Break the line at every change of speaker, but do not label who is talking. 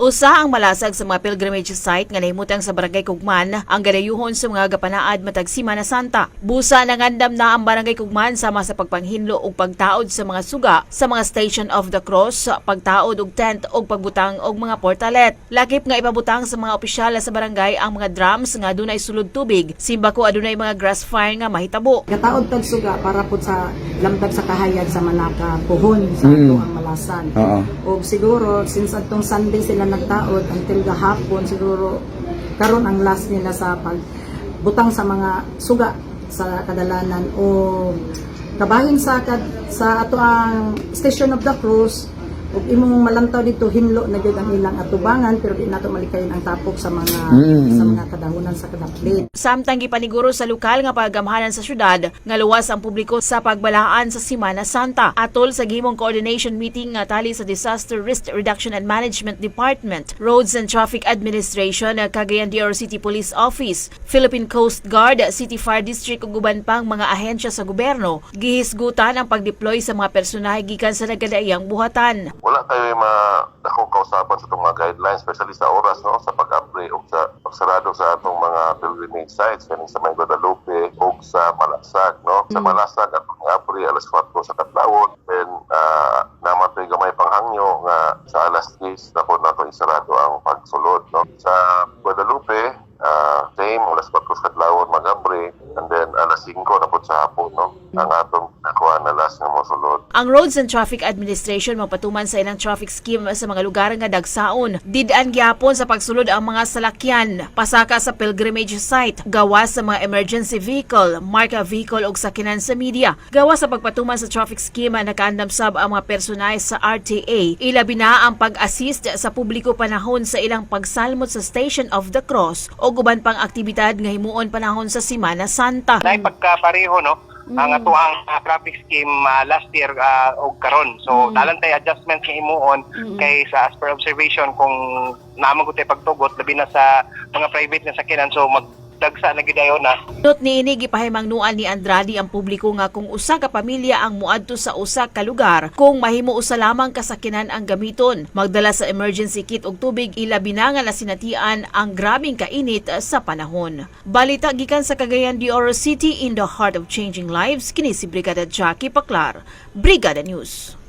Usa ang malasag sa mga pilgrimage site nga nahimutang sa Barangay Kugman ang gadayuhon sa mga gapanaad matag Simana Santa. Busa nangandam na ang Barangay Kugman sama sa pagpanghinlo ug pagtaod sa mga suga sa mga Station of the Cross, pagtaod og tent ug pagbutang og mga portalet. Lakip nga ipabutang sa mga opisyal sa barangay ang mga drums nga dunay sulod tubig, simba ko adunay mga grass fire nga mahitabo.
Gataod tag suga para po sa lamdag sa kahayag sa Manaka puhon sa
Mm.
ang malasan.
Oo.
O siguro since atong Sunday sila nagtaod until gahapon siguro karon ang last nila sa pag butang sa mga suga sa kadalanan o kabahin sa sa ato ang Station of the Cross ug imong malantaw dito hinlo na gyud ang ilang atubangan pero di nato malikayin ang tapok sa mga
Mm.
sa mga kadahunan sa kadaplit.
Samtang gipaniguro sa lokal nga paggamhanan sa syudad nga luwas ang publiko sa pagbalaan sa Simana Santa. Atol sa gimong coordination meeting nga tali sa Disaster Risk Reduction and Management Department, Roads and Traffic Administration, Cagayan de Oro City Police Office, Philippine Coast Guard, City Fire District ug uban pang mga ahensya sa gobyerno, gihisgutan ang pagdeploy sa mga personahe gikan sa nagadaiyang buhatan.
Wala tayo ma akong kausapan sa itong mga guidelines, especially sa oras no, sa pag-apply o sa pagsarado sa atong mga pilgrimage sites, kaning sa May Guadalupe o sa Malasag. No? Sa Malasag, at pag-apply alas 4 sa Katlawon, then uh, naman tayo gamay panghangyo nga sa alas 10 na po nato isarado ang pagsulod. No? Sa Guadalupe, uh, same, alas 4 sa Katlawon, then alas 5 na po sa hapon. No? Ang atong nakuha na last nga mosulod.
Ang Roads and Traffic Administration magpatuman sa ilang traffic scheme sa mga lugar nga dagsaon. Didaan gyapon sa pagsulod ang mga salakyan, pasaka sa pilgrimage site, gawa sa mga emergency vehicle, marka vehicle ug sakinan sa media. Gawa sa pagpatuman sa traffic scheme nakaandam sab ang mga personay sa RTA. Ilabi na ang pag-assist sa publiko panahon sa ilang pagsalmot sa Station of the Cross o guban pang aktibidad nga himuon panahon sa Simana Santa.
Dahil pagkapareho no? Ang ato ang uh, traffic scheme uh, last year uh, og karon. So dalan tay adjustments nga himuon kay sa as per observation kung naman ko tay pagtugot labi na sa mga private nga sakyanan. So magdagsa na gidayon na
Not niini gipahimangnuan ni Andrade ang publiko nga kung usa ka pamilya ang muadto sa usa ka lugar, kung mahimo usa lamang kasakinan ang gamiton, magdala sa emergency kit og tubig ilabi na nga nasinatian ang grabing kainit sa panahon. Balita gikan sa Cagayan de Oro City in the heart of changing lives kini si Brigada Jackie Paclar, Brigada News.